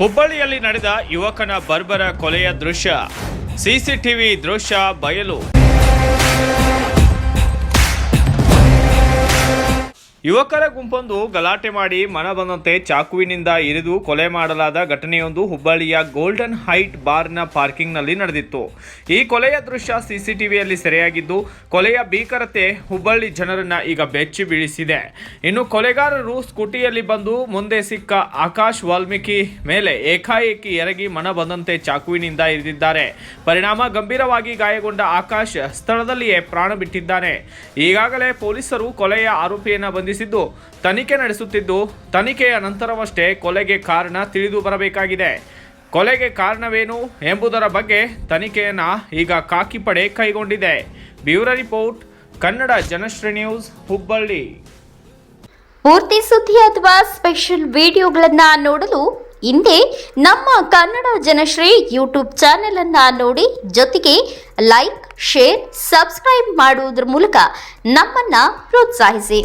ಹುಬ್ಬಳ್ಳಿಯಲ್ಲಿ ನಡೆದ ಯುವಕನ ಬರ್ಬರ ಕೊಲೆಯ ದೃಶ್ಯ. ಸಿಸಿಟಿವಿ ದೃಶ್ಯ ಬಯಲು. ಯುವಕರ ಗುಂಪೊಂದು ಗಲಾಟೆ ಮಾಡಿ ಮನ ಬಂದಂತೆ ಚಾಕುವಿನಿಂದ ಇರಿದು ಕೊಲೆ ಮಾಡಲಾದ ಘಟನೆಯೊಂದು ಹುಬ್ಬಳ್ಳಿಯ ಗೋಲ್ಡನ್ ಹೈಟ್ ಬಾರ್ನ ಪಾರ್ಕಿಂಗ್ನಲ್ಲಿ ನಡೆದಿತ್ತು. ಈ ಕೊಲೆಯ ದೃಶ್ಯ ಸಿಸಿಟಿವಿಯಲ್ಲಿ ಸೆರೆಯಾಗಿದ್ದು, ಕೊಲೆಯ ಭೀಕರತೆ ಹುಬ್ಬಳ್ಳಿ ಜನರನ್ನು ಈಗ ಬೆಚ್ಚಿ ಬೀಳಿಸಿದೆ. ಇನ್ನು ಕೊಲೆಗಾರರು ಸ್ಕೂಟಿಯಲ್ಲಿ ಬಂದು ಮುಂದೆ ಸಿಕ್ಕ ಆಕಾಶ್ ವಾಲ್ಮೀಕಿ ಮೇಲೆ ಏಕಾಏಕಿ ಎರಗಿ ಮನ ಬಂದಂತೆ ಚಾಕುವಿನಿಂದ ಇರಿದಿದ್ದಾರೆ. ಪರಿಣಾಮ ಗಂಭೀರವಾಗಿ ಗಾಯಗೊಂಡ ಆಕಾಶ್ ಸ್ಥಳದಲ್ಲಿಯೇ ಪ್ರಾಣ ಬಿಟ್ಟಿದ್ದಾನೆ. ಈಗಾಗಲೇ ಪೊಲೀಸರು ಕೊಲೆಯ ಆರೋಪಿಯನ್ನ ಬಂಧಿಸಿದ್ದು ತನಿಖೆ ನಡೆಸುತ್ತಿದ್ದು, ತನಿಖೆಯ ನಂತರವಷ್ಟೇ ಕೊಲೆಗೆ ಕಾರಣ ತಿಳಿದು ಬರಬೇಕಾಗಿದೆ. ಕೊಲೆಗೆ ಕಾರಣವೇನು ಎಂಬುದರ ಬಗ್ಗೆ ತನಿಖೆಯನ್ನು ಈಗ ಕಾಕಿ ಪಡೆ ಕೈಗೊಂಡಿದೆ. Bureau report, Kannada Janashri news, Hubballi. ಪೂರ್ತಿ ಸುದ್ದಿ ಅಥವಾ ಸ್ಪೆಷಲ್ ವಿಡಿಯೋಗಳನ್ನು ನೋಡಲು ಹಿಂದೆ ನಮ್ಮ ಕನ್ನಡ ಜನಶ್ರೀ ಯೂಟ್ಯೂಬ್ ಚಾನೆಲ್ ಅನ್ನ ನೋಡಿ, ಜೊತೆಗೆ ಲೈಕ್, ಶೇರ್, ಸಬ್ಸ್ಕ್ರೈಬ್ ಮಾಡುವುದರ ಮೂಲಕ ನಮ್ಮನ್ನ ಪ್ರೋತ್ಸಾಹಿಸಿ.